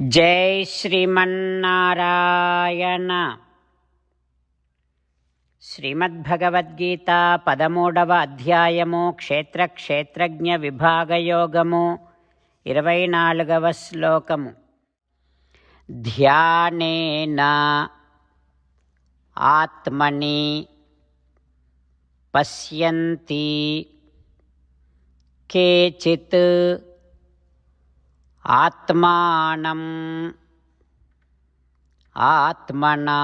జై శ్రీమన్నారాయణ. శ్రీమద్భగవద్గీత పదమూడవ అధ్యాయము క్షేత్ర క్షేత్రజ్ఞ విభాగయోగము ఇరవై నాలుగవ శ్లోకము. ధ్యానేన ఆత్మని పశ్యంతి కేచిత్ ఆత్మానం. ఆత్మనా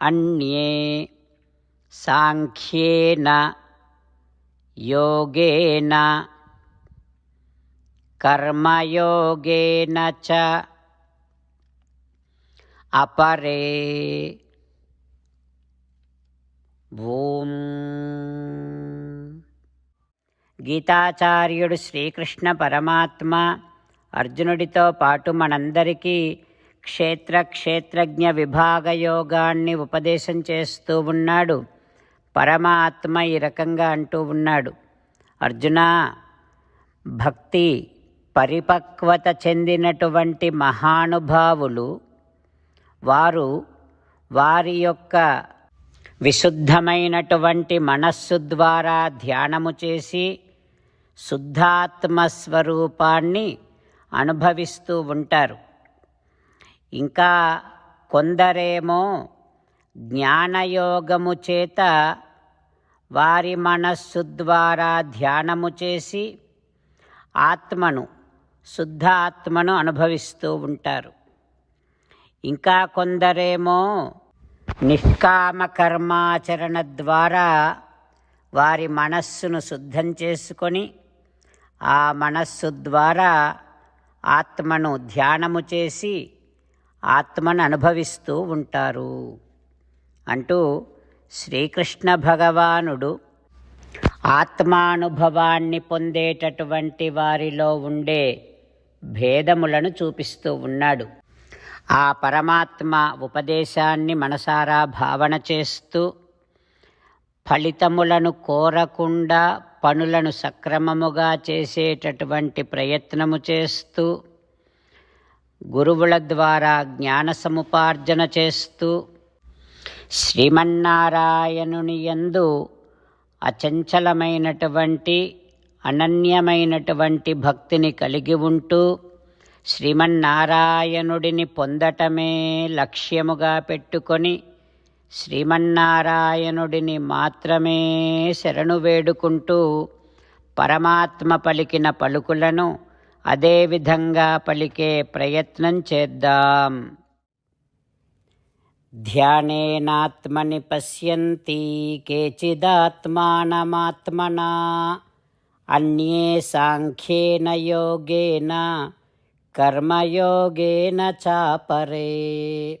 అన్యే సాంఖ్యేన యోగేన కర్మయోగేన చ అపరే. ఓం గీతాచార్యుడు శ్రీకృష్ణ పరమాత్మ. అర్జునుడితో పాటు మనందరికీ క్షేత్ర క్షేత్రజ్ఞ విభాగ యోగాన్ని ఉపదేశం చేస్తూ ఉన్నాడు. పరమాత్మ ఈ రకంగా అంటూ ఉన్నాడు. అర్జున భక్తి పరిపక్వత చెందినటువంటి మహానుభావులు వారు వారి యొక్క విశుద్ధమైనటువంటి మనస్సు ద్వారా ధ్యానము చేసి శుద్ధాత్మస్వరూపాన్ని అనుభవిస్తూ ఉంటారు. ఇంకా కొందరేమో జ్ఞానయోగము చేత వారి మనస్సు ద్వారా ధ్యానము చేసి ఆత్మను శుద్ధ ఆత్మను అనుభవిస్తూ ఉంటారు. ఇంకా కొందరేమో నిష్కామ కర్మాచరణ ద్వారా వారి మనస్సును శుద్ధం చేసుకొని ఆ మనస్సు ద్వారా ఆత్మను ధ్యానము చేసి ఆత్మను అనుభవిస్తూ ఉంటారు. అంటూ శ్రీకృష్ణ భగవానుడు ఆత్మానుభవాన్ని పొందేటటువంటి వారిలో ఉండే భేదములను చూపిస్తూ ఉన్నాడు. ఆ పరమాత్మ ఉపదేశాన్ని మనసారా భావన చేస్తూ ఫలితములను కోరకుండా పనులను సక్రమముగా చేసేటటువంటి ప్రయత్నము చేస్తూ గురువుల ద్వారా జ్ఞాన సముపార్జన చేస్తూ శ్రీమన్నారాయణుని యందు అచంచలమైనటువంటి అనన్యమైనటువంటి భక్తిని కలిగి ఉంటూ శ్రీమన్నారాయణుడిని పొందటమే లక్ష్యముగా పెట్టుకొని శ్రీమన్నారాయణుడిని మాత్రమే శరణు వేడుకుంటూ పరమాత్మ పలికిన పలుకులను అదేవిధంగా పలికే ప్రయత్నం చేద్దాం. ధ్యానేనాత్మని పశ్యంతి కేచిదాత్మానమాత్మనా అన్యే సాంఖ్యేన యోగేన కర్మయోగేన చాపరే.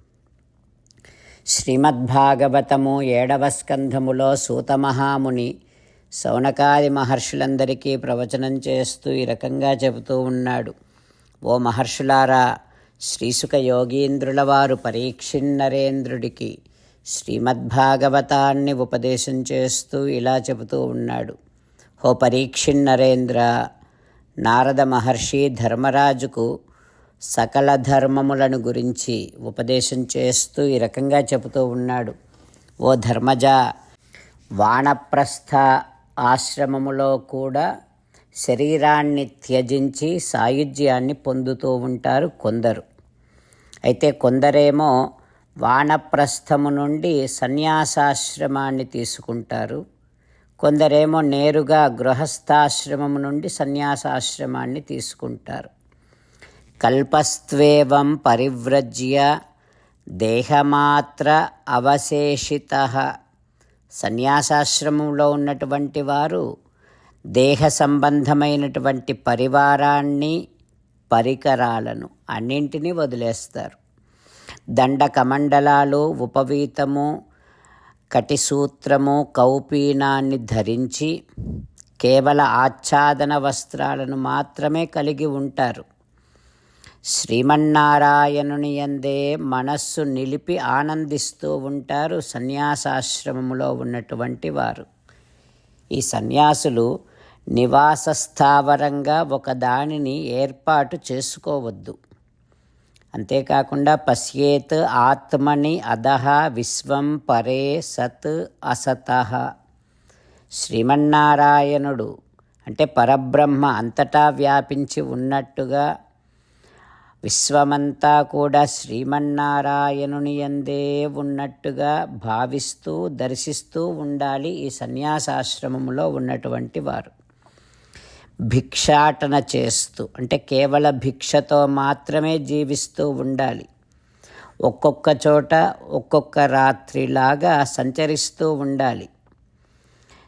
శ్రీమద్భాగవతము ఏడవ స్కంధములో సూతమహాముని సౌనకాది మహర్షులందరికీ ప్రవచనం చేస్తూ ఈ రకంగా చెబుతూ ఉన్నాడు. ఓ మహర్షులారా శ్రీసుక యోగీంద్రుల వారు పరీక్షిన్నరేంద్రుడికి శ్రీమద్భాగవతాన్ని ఉపదేశం చేస్తూ ఇలా చెబుతూ ఉన్నాడు. హో పరీక్షిన్నరేంద్ర నారద మహర్షి ధర్మరాజుకు సకల ధర్మములను గురించి ఉపదేశం చేస్తూ ఈ రకంగా చెబుతూ ఉన్నాడు. ఓ ధర్మజ వానప్రస్థ ఆశ్రమములో కూడా శరీరాన్ని త్యజించి సాయుధ్యాన్ని పొందుతూ ఉంటారు కొందరు. అయితే కొందరేమో వానప్రస్థము నుండి సన్యాసాశ్రమాన్ని తీసుకుంటారు. కొందరేమో నేరుగా గృహస్థాశ్రమము నుండి సన్యాసాశ్రమాన్ని తీసుకుంటారు. కల్పస్త్వేవం పరివ్రజ్య దేహమాత్ర అవశేషిత. సన్యాసాశ్రమంలో ఉన్నటువంటి వారు దేహ సంబంధమైనటువంటి పరివారాన్ని పరికరాలను అన్నింటినీ వదిలేస్తారు. దండ కమండలాలు ఉపవీతము కటిసూత్రము కౌపీనాన్ని ధరించి కేవల ఆచ్ఛాదన వస్త్రాలను మాత్రమే కలిగి ఉంటారు. శ్రీమన్నారాయణుని ఎందే మనస్సు నిలిపి ఆనందిస్తూ ఉంటారు సన్యాసాశ్రమములో ఉన్నటువంటి వారు. ఈ సన్యాసులు నివాస స్థావరంగా ఒక దానిని ఏర్పాటు చేసుకోవద్దు. అంతేకాకుండా పశ్యేత్ ఆత్మని అధహ విశ్వం పరే సత్ అసత. శ్రీమన్నారాయణుడు అంటే పరబ్రహ్మ అంతటా వ్యాపించి ఉన్నట్టుగా విశ్వమంతా కూడా శ్రీమన్నారాయణుని ఎందే ఉన్నట్టుగా భావిస్తూ దర్శిస్తూ ఉండాలి ఈ సన్యాసాశ్రమంలో ఉన్నటువంటి వారు. భిక్షాటన చేస్తూ అంటే కేవల భిక్షతో మాత్రమే జీవిస్తూ ఉండాలి. ఒక్కొక్క చోట ఒక్కొక్క రాత్రిలాగా సంచరిస్తూ ఉండాలి.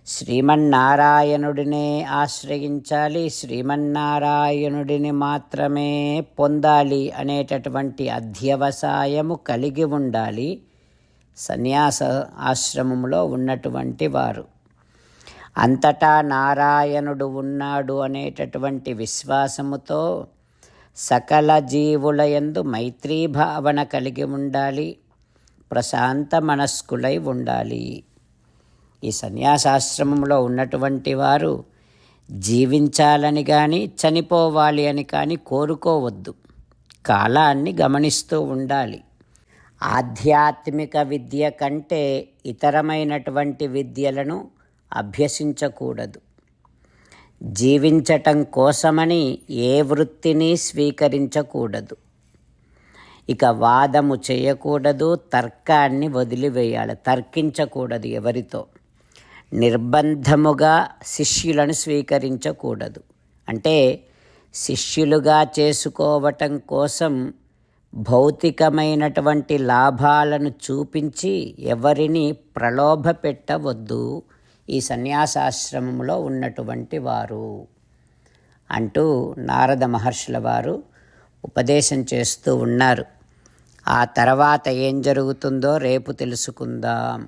శ్రీమన్నారాయణుడినే ఆశ్రయించాలి శ్రీమన్నారాయణుడిని మాత్రమే పొందాలి అనేటటువంటి అధ్యవసాయము కలిగి ఉండాలి. సన్యాస ఆశ్రమంలో ఉన్నటువంటి వారు. అంతటా నారాయణుడు ఉన్నాడు అనేటటువంటి విశ్వాసముతో సకల జీవుల యందు మైత్రీ భావన కలిగి ఉండాలి. ప్రశాంత మనస్కులై ఉండాలి. ఈ సన్యాసాశ్రమంలో ఉన్నటువంటి వారు జీవించాలని కానీ చనిపోవాలి అని కానీ కోరుకోవద్దు. కాలాన్ని గమనిస్తూ ఉండాలి. ఆధ్యాత్మిక విద్య కంటే ఇతరమైనటువంటి విద్యలను అభ్యసించకూడదు. జీవించటం కోసమని ఏ వృత్తిని స్వీకరించకూడదు. ఇక వాదము చేయకూడదు తర్కాన్ని వదిలివేయాలి తర్కించకూడదు ఎవరితో. నిర్బంధముగా శిష్యులను స్వీకరించకూడదు. అంటే శిష్యులుగా చేసుకోవటం కోసం భౌతికమైనటువంటి లాభాలను చూపించి ఎవరిని ప్రలోభ పెట్టవద్దు ఈ సన్యాసాశ్రమంలో ఉన్నటువంటి వారు. అంటూ నారద మహర్షుల వారు ఉపదేశం చేస్తూ ఉన్నారు. ఆ తర్వాత ఏం జరుగుతుందో రేపు తెలుసుకుందాం.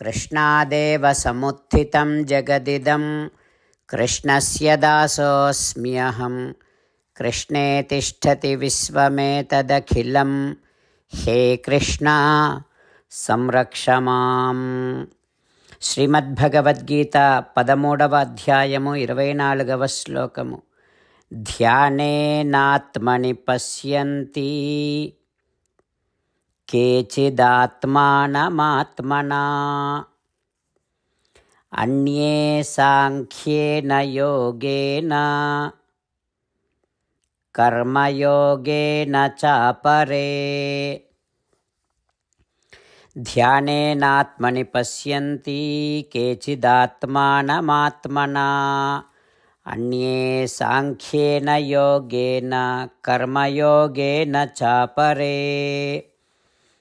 कृष्णादेव समुत्थितं जगदिदं कृष्णस्य दासोऽस्म्यहं कृष्णे तिष्ठति विश्वमेतदखिलं हे कृष्णा సంరక్ష మాం శ్రీమద్భగవద్గీత పదమూడవ అధ్యాయము ఇరవై నాలుగవ శ్లోకము ధ్యానేనాత్మని పశ్యంతి కేచిదాత్మానమాత్మనా అన్యే సాంఖ్యేన యోగేన కర్మయోగేన చాపరే ధ్యానేనాత్మని పశ్యంతి కేచిదాత్మానమాత్మనా అన్యే సాంఖ్యేన యోగేన కర్మయోగేన చాపరే